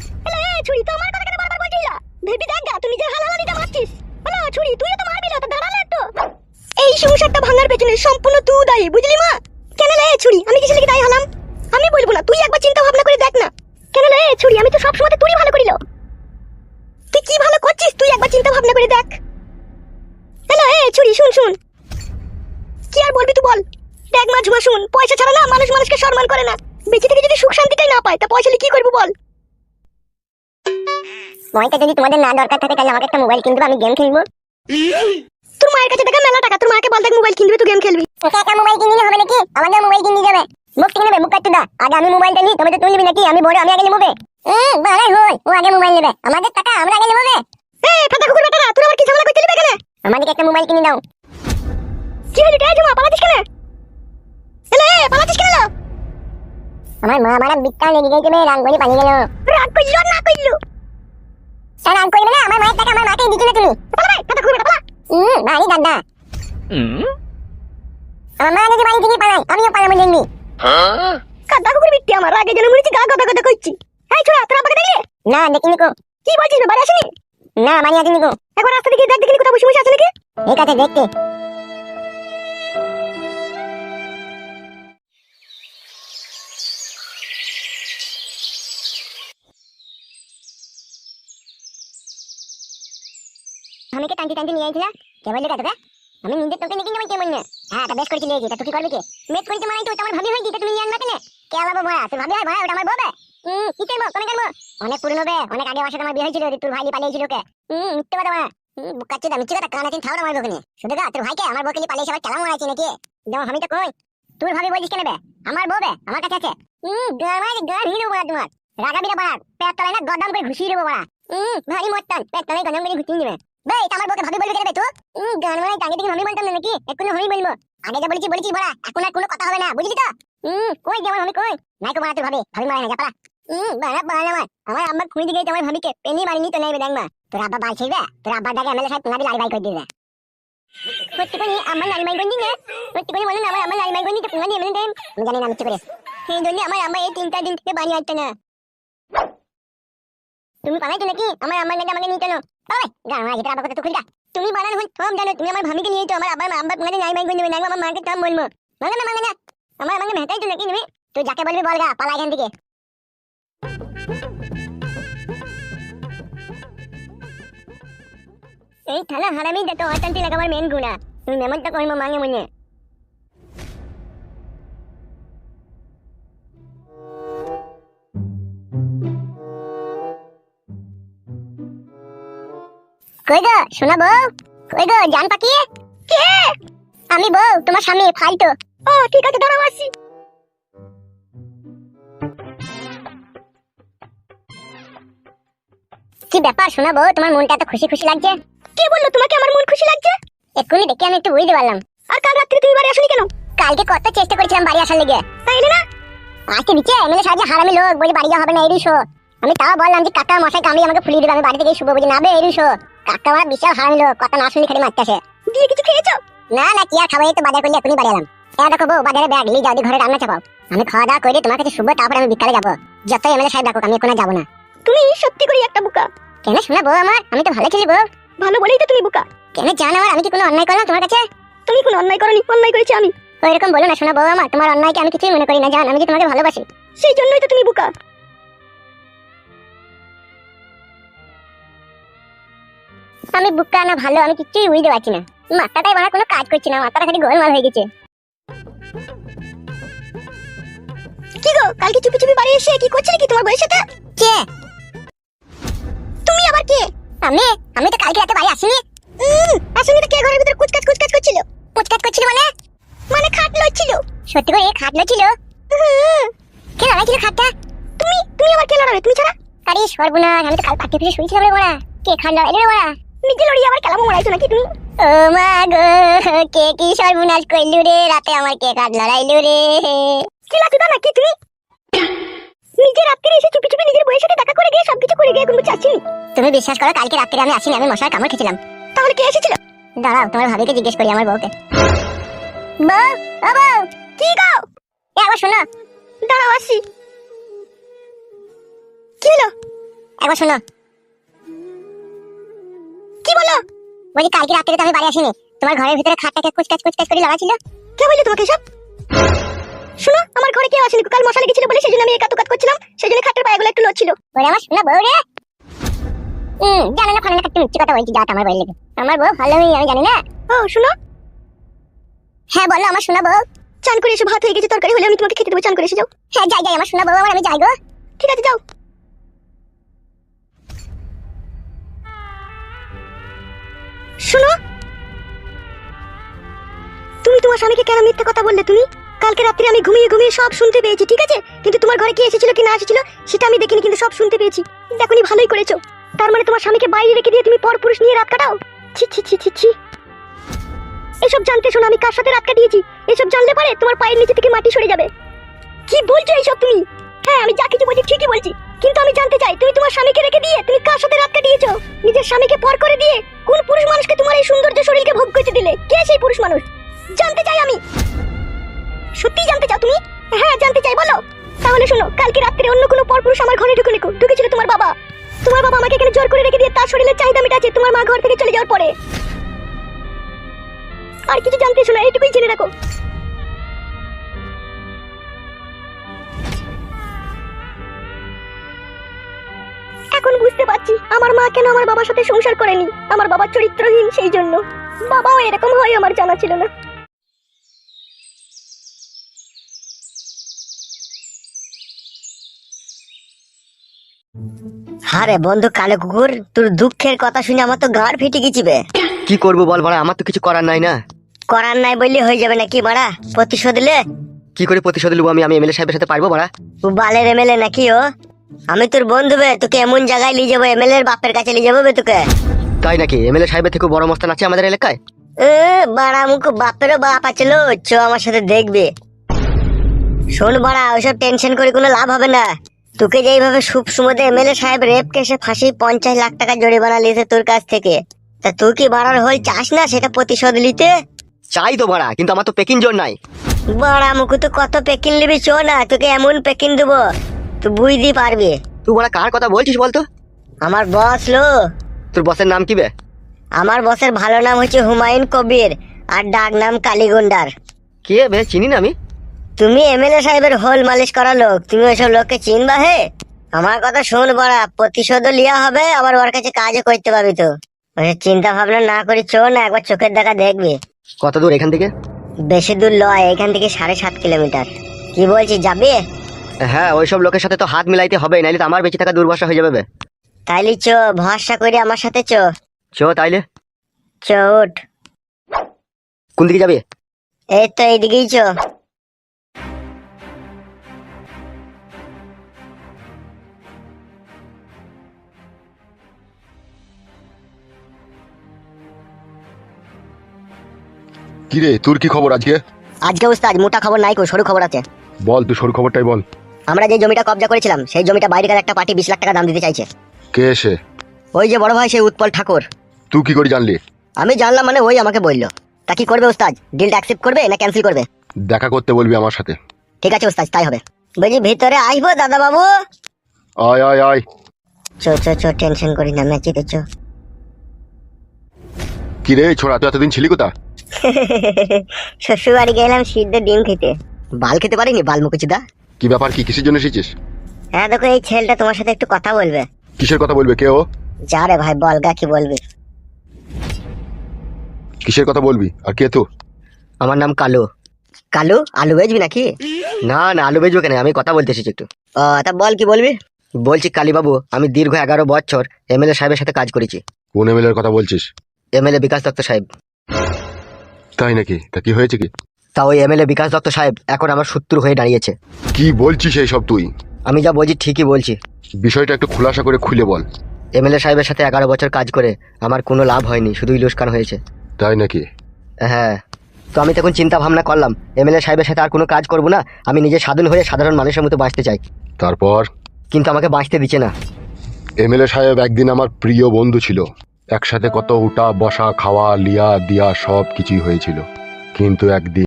গেলাম এলে ছুরি তো আমার কথা কেন বারবার বলছিস? ভেবি দেখ গা, তুই নিজের হালালা দিতে মারছিস। বলো ছুরি তুই তো মারবি না, তো দাঁড়ালে একটু। এই সংসারটা ভাঙার পেছনে সম্পূর্ণ তুই দায়ী, বুঝলি মা? কেন লে, ছুরি, আমি কিসের লেগে দায়ী হলাম? আমি বলব না, তুই একবার চিন্তা ভাবনা করে দেখ না। কেন লে, ছুরি, আমি তো সব সময় তুই ভালো করিল। তুই কি ভালো করছিস, তুই একবার চিন্তা ভাবনা করে দেখ। হ্যালো, এ, ছুরি, শুন শুন। কি আর বলবি তুই বল? দেখ মা, ঝুমা, শুন। পয়সা ছাড়া না মানুষ মানুষকে সম্মান করে না। বেঁচে থেকে যদি সুখ শান্তিটাই না পায়, তা পয়সা কি করব বল? ময়টা যদি তোমাদের না দরকার থাকে তাহলে আমাকে একটা মোবাইল কিনবে আমি গেম খেলব। তোর মায়ের কাছে দেখা মেলা টাকা তোর মাকে বল দেখ মোবাইল কিনবে তুই গেম খেলবি। তোকে একটা মোবাইল কিনে হবে নাকি? আমাদের মোবাইল কিনে যাবে। মুখ কিনে নেবে মুখ কাটতে দা। আগে আমি মোবাইলটা নিই তুমি তো তুই নিবি নাকি? আমি বড় আমি আগে নেব হুম বাড়াই হই ও আগে মোবাইল নেবে। আমাদের টাকা আমরা আগে নেব এ ফাটা কুকুর বেটারা তোর আবার কি ঝামেলা করতে লিবে কেন আমাদেরকে একটা মোবাইল কিনে দাও। কি হলি রে ঝুমা পালাচ্ছিস কেন? হ্যালো এ পালাচ্ছিস কেন আমার মা মারা বিত্তা লেগে গেছে বে রাং করে গেল। রাগ করলি না করলি। রাং করবে না আমার মায়ের টাকা আমার মাকে দিচ্ছ না তুমি। বেটা হুম বাড়ি দাদা আমার মা যদি বাড়ি থেকে পালাই আমিও পালাবো দেখবি কাদা কুকুর বিট্টি আমার আগে যেন মনে হচ্ছে গা কথা গদা করছি। এই ছোড়া তোর আব্বাকে দেখলে? না দেখিনি কো কি বলছিস বাড়ি আসেনি? না বাড়ি আসেনি কো একবার রাস্তা দিকে দেখ দেখিনি কোথাও বসে বসে আছে নাকি? ঠিক আছে দেখতে। আমি কে টানতে টানতে নিয়ে আইছিলা? কে বললি কাটবে আমি নিজে তোকে নিয়ে যাব কেমন না হ্যাঁ তা বেশ করেছি লিয়েছি তা তুই কি করবি কি? বেশ করেছি মানে তো আমার ভাবি হয়ে গেছে তুমি নিয়ে আনবা কেন? কে আলাবো ভয়া তুই ভাবি হয় ভয়া ওটা আমার ববে হুম কি করব কোনে করব অনেক পুরনো বে অনেক আগে বাসাতে আমার বিয়ে হয়েছিল, তোর ভাই পালিয়েছিল কে হুম মিথ্যে কথা বলা। বুকাচ্ছে দা মিথ্যে কথা, কান আছে থাও আমার শুধু গা তোর ভাইকে, আমার বকলি পালিয়ে সবাই চালাম মারাইছে নাকি? যেমন আমি তো কই? তোর ভাবি বলছিস কেন বে? আমার বউবে আমার কাছে আছে। হুম গামাই গান হিরো বড়া তোমার। রাগাবিটা বড়া পেট তলায় না গদাম করে ঘুষিয়ে দেবো বড়া হুম ভারী মটন পেট তলায় গদাম করে ঘুষিয়ে দিবে বে আমার ভাবি বলবি কেন বে তুই? আগে যা কোনো কথা হবে না, বুঝলি তো? হুম কই কই? নাই কো বড়া তোর ভাবি ভাবি মারাই না, যা পালা। হুম বাড়া বাড়া আমার। আমার আম্মা খুঁজে দিকে আমার ভাবিকে, পেনি মারিনি তো নাই বে দেখবা তোর আব্বা বাল ছিড়বে, তোর আব্বা আমার আমার আমার আমার আম্মা এই তিন চার দিন থেকে বাড়ি আসছে না। তুমি পালাইছো নাকি? আমার আম্মার কাছে আমাকে নিয়ে চলো গা আমার যেটা আবার কথা তো খুঁজা তুমি বানান হন সব জানো। তুমি আমার ভাবিকে নিয়ে আমার আব্বার আব্বা তোমাদের নাই বাই করে আমার মাকে কাম বলব মাঙ্গা না মাঙ্গা না আমার আমাকে মেহতাই তো নাকি তুমি? তুই যাকে বলবি বল গা, পালা এখান থেকে। এই থালা হারামি তো অশান্তি লাগে আমার মেন গুণা তুমি মেমনটা কইমো মাঙে মনে কই গো, শোনা বউ? কই গো, জান কে? আমি বউ, তোমার স্বামী ও, ঠিক আছে দাঁড়াও আসছি কি ব্যাপার, শোনা বউ, তোমার মনটা এত খুশি খুশি লাগছে? কে বলল তোমাকে আমার মন খুশি লাগছে? এক্ষুনি দেখে আমি একটু বুঝতে পারলাম। আর কাল রাত্রে তুমি বাড়ি আসনি কেন? কালকে কত চেষ্টা করেছিলাম বাড়ি আসার লেগে। তাইলে না? আজকে দিচ্ছে এমএলএ হারামি লোক, বলে বাড়ি হবে না, এরই আমি তাও বললাম যে কাকা মশাই কামড়ি আমাকে ফুলিয়ে দেবে, আমি বাড়ি থেকে শুভ বুঝি না এরই শো। কাকা বিশাল হারামি লোক কথা না শুনি খালি মারতেছে। দিয়ে কিছু খেয়েছো? না না কি আর তো বাজার করলে এখনই বাড়ি এলাম। দেখো বউ বাজারে ব্যাগ নিয়ে যাও ঘরে রান্না চাপাও। আমি খাওয়া দাওয়া করে তোমার কাছে শুভ তারপরে আমি বিকালে যাব। যত এমএলএ সাহেব ডাকুক আমি এখন যাব না। তুমি সত্যি করে একটা বুকা। কেন শোনা বউ আমার আমি তো ভালো ছিলি বউ। ভালো বলেই তো তুমি বুকা। কেন জান আমার আমি কি কোনো অন্যায় করলাম তোমার কাছে? তুমি কোনো অন্যায় করনি অন্যায় করেছি আমি। ওই রকম বলো না শোনা বউ আমার তোমার অন্যায়কে আমি কিছুই মনে করি না জান আমি যে তোমাকে ভালোবাসি? সেই জন্যই তো তুমি বুকা। আমি বুকা না ভালো আমি কিছুই বুঝতে পারছি না। মাথাটাই আমার কোনো কাজ করছে না মাথাটা খালি গোলমাল হয়ে গেছে। কি গো কালকে চুপি চুপি বাড়ি এসে কি করছিলে কি তোমার বউয়ের সাথে? কে? তুমি আবার কে? আমি? আমি তো কালকে রাতে বাড়ি আসিনি। আসলে তো কে ঘরের ভিতরে কুচকাচ কুচকাচ করছিল? পুচকাট করছিল মানে? মানে খাট লড়ছিল সত্যি করে খাটলো ছিল হুম, কে লড়াই ছিল খাটটা? তুমি তুমি আবার কে লড়াবে? তুমি ছাড়া? আরে সর্বনাশ আমি তো কাল পাটি ফিরে শুয়েছিলাম রে বড়া কে খাট লড়াই রে বড়া নিজে লড়িয়ে আবার কেলামো মারাইছো নাকি তুমি? ও মা গো কে কি সর্বনাশ কইলু রে? রাতে আমার কে খাট লড়াইলু রে? নাকি তুমি? নিজে রাত্রে এসে চুপি চুপি নিজের বউয়ের সাথে দেখা করে গিয়ে সবকিছু করে গিয়ে কোনো চাচ্ছিনি তুমি বিশ্বাস করো কালকে রাত্রে আমি আসিনি আমি মশার কামড় খেয়েছিলাম। তাহলে কে এসেছিল? দাঁড়াও তোমার ভাবিকে জিজ্ঞেস করি আমার বউকে। বউ ও বউ কি এ আবার শোনো। দাঁড়াও আসি। কি হলো? একবার শোনো। বলছি কালকে রাত্রে তো আমি বাড়ি আসিনি। তোমার ঘরের ভিতরে খাটটাকে কুচকাচ কুচকাচ করে লাগা ছিল কে বললি তোমাকে সব? শোনো আমার ঘরে কেউ আসেনি। কাল মশা লেগেছিল বলে সেজন্য আমি একা কাত করছিলাম। সেজন্য খাটের পায়েগুলো একটু লড়ছিল ওরে আমার শোনা বউ রে হুম জানো না ফানা কাটতে মিথ্যে কথা বলছি। যা আমার বই লেগে। আমার বউ ভালো আমি জানি না। ও শোনো। হ্যাঁ বলো আমার শোনা বউ। চান করে এসে ভাত হয়ে গেছে তরকারি হলে আমি তোমাকে খেতে দেবো। চান করে এসে যাও। হ্যাঁ যাই যাই আমার শোনা বউ আমার আমি যাই গো। ঠিক আছে যাও। শোনো। তুমি তোমার স্বামীকে কেন মিথ্যে কথা বললে তুমি? কালকে রাত্রে আমি ঘুমিয়ে ঘুমিয়ে সব শুনতে পেয়েছি, ঠিক আছে? কিন্তু তোমার ঘরে কি এসেছিল, কি না এসেছিল, সেটা আমি দেখিনি, কিন্তু সব শুনতে পেয়েছি। দেখনি ভালোই করেছ। তার মানে তোমার স্বামীকে বাইরে রেখে দিয়ে তুমি পরপুরুষ নিয়ে রাত কাটাও? ছি ছি ছি ছি ছি। এসব জানতে শোনো, আমি কার সাথে রাত কাটিয়েছি? এসব জানলে পরে তোমার পায়ের নিচে থেকে মাটি সরে যাবে। কি বলছো এইসব তুমি? হ্যাঁ আমি যা কিছু বলছি ঠিকই বলছি। কিন্তু আমি জানতে চাই, তুমি তোমার স্বামীকে রেখে দিয়ে তুমি কার সাথে রাত কাটিয়েছো? নিজের স্বামীকে পর করে দিয়ে কোন পুরুষ মানুষকে তোমার এই সৌন্দর্য শরীরকে ভোগ করতে দিলে? কে সেই পুরুষ মানুষ? জানতে চাই আমি। সত্যি জানতে চাও তুমি? হ্যাঁ জানতে চাই, বলো। তাহলে শোনো, কালকে রাত্রে অন্য কোনো পরপুরুষ আমার ঘরে ঢুকে নিকো। ঢুকেছিল তোমার বাবা। তোমার বাবা আমাকে এখানে জোর করে রেখে দিয়ে তার শরীরের চাহিদা মেটাচ্ছে তোমার মা ঘর থেকে চলে যাওয়ার পরে। আর কিছু জানতে শোনো, এইটুকুই জেনে রাখো। এখন বুঝতে পারছি আমার মা কেন আমার বাবার সাথে সংসার করেনি। আমার বাবা চরিত্রহীন সেই জন্য। বাবাও এরকম হয় আমার জানা ছিল না। আরে বন্ধু কালো কুকুর তোর দুঃখের কথা শুনে আমার তো গাঁড় ফেটে গেছি বে। কি করব বল মারা আমার তো কিছু করার নাই না। করার নাই বললে হয়ে যাবে নাকি মারা প্রতিশোধ লে। কি করে প্রতিশোধ নেব আমি? আমি এমএলএ সাহেবের সাথে পারব ও বালের এমএলএ নাকি ও? আমি তোর বন্ধু বে তোকে এমন জায়গায় নিয়ে যাব এমএলএ এর বাপের কাছে নিয়ে যাব বে তোকে। তাই নাকি? এমএলএ সাহেবের থেকে বড় মস্তান আছে আমাদের এলাকায়? এ, বাড়া মুখ বাপেরও বাপ আছে লো চ আমার সাথে দেখবে। শোন বাড়া ওইসব টেনশন করে কোনো লাভ হবে না। তোকে যেইভাবে সুপ সুমদে এমএলএ সাহেব রেপ কেসে ফাঁসি পঞ্চাশ লাখ টাকা জরিমানা লিয়েছে তোর কাছ থেকে। তা তুই কি বাড়ার হল চাস না সেটা প্রতিশোধ নিতে? চাই তো ভাড়া কিন্তু আমার তো পেকিং জোর নাই। বড়া মুখু তো কত পেকিন নিবি চো না তোকে এমন পেকিন দেবো। তুই বুঝতে পারবি। তুই বড়া কার কথা বলছিস বলতো? আমার বস লো। তোর বসের নাম কি বে? আমার বসের ভালো নাম হচ্ছে হুমায়ুন কবির আর ডাক নাম কালীগুন্ডার। কে বে? চিনি না আমি। তুমি এমএলএ সাহেবের হোল মালিশ করা লোক তুমি ওইসব লোককে চিনবা হে? আমার কথা শোন বড়া প্রতিশোধও লিয়া হবে আবার ওর কাছে কাজও করতে পারবি তো। ওইসব চিন্তা ভাবনা না করি চো না একবার চোখের দেখা দেখবি। কত দূর এখান থেকে? বেশি দূর লয় এখান থেকে সাড়ে সাত কিলোমিটার। কি বলছিস যাবি? হ্যাঁ ওইসব লোকের সাথে তো হাত মিলাইতে হবে নাইলে তো আমার বেঁচে থাকা দুর্বাসা হয়ে যাবে তাইলে চো ভরসা করে আমার সাথে চো। চ তাইলে। চো উঠ। কোন দিকে যাবে? এই তো এইদিকেই চো। কিরে তোর কি খবর আজকে? আজকে উস্তাদ মোটা খবর নাই কো সরু খবর আছে। বল তুই সরু খবরটাই বল। আমরা যে জমিটা কবজা করেছিলাম সেই জমিটা বাইরেকার একটা পার্টি বিশ লাখ টাকা দাম দিতে চাইছে। কে এসে ওই যে বড় ভাই সেই উৎপল ঠাকুর। তুই কি করে জানলি? আমি জানলাম মানে ওই আমাকে বলল। তা কি করবে উস্তাদ ডিলটা অ্যাকসেপ্ট করবে না ক্যান্সেল করবে? দেখা করতে বলবি আমার সাথে। ঠিক আছে উস্তাদ তাই হবে। বলছি ভিতরে আসব দাদা বাবু আয় আয় আয়। চো চো চো টেনশন করি না ম্যাচিতে চো। কি রে ছোড়া তুই এতদিন ছিলি কোথা শ্বশুর বাড়ি গেলাম সিদ্ধ ডিম খেতে। বাল খেতে পারিনি বাল মুকুচিদা কি ব্যাপার কি কিসের জন্য এসেছিস? হ্যাঁ দেখো এই ছেলেটা তোমার সাথে একটু কথা বলবে। কিসের কথা বলবে কে ও? যা রে ভাই বলগা কি বলবি। কিসের কথা বলবি? আর কে তো আমার নাম কালো। কালু আলু বেচবি নাকি? না না আলু বেজবো কেন? আমি কথা বলতে এসেছি একটু। ও তা বল কি বলবি? বলছি কালীবাবু আমি দীর্ঘ এগারো বছর এমএলএ সাহেবের সাথে কাজ করেছি। কোন এমএলএর কথা বলছিস? এমএলএ বিকাশ দত্ত সাহেব। তাই নাকি? তা কি হয়েছে কি? তা ওই এমএলএ বিকাশ দত্ত সাহেব এখন আমার শত্রু হয়ে দাঁড়িয়েছে। কি বলছিস এই সব তুই? আমি যা বলছি ঠিকই বলছি। বিষয়টা একটু খোলাসা করে খুলে বল। এমএলএ সাহেবের সাথে এগারো বছর কাজ করে আমার কোনো লাভ হয়নি শুধুই লোসকান হয়েছে। তাই নাকি? হ্যাঁ। তো আমি তখন চিন্তা ভাবনা করলাম এমএলএ সাহেবের সাথে আর কোনো কাজ করব না আমি নিজে স্বাধীন হয়ে সাধারণ মানুষের মতো বাঁচতে চাই। তারপর? কিন্তু আমাকে বাঁচতে দিচ্ছে না। এমএলএ সাহেব একদিন আমার প্রিয় বন্ধু ছিল। একসাথে কত উঠা বসা খাওয়া লিয়া দিয়া সব কিছুই হয়েছিল। কিন্তু একদিন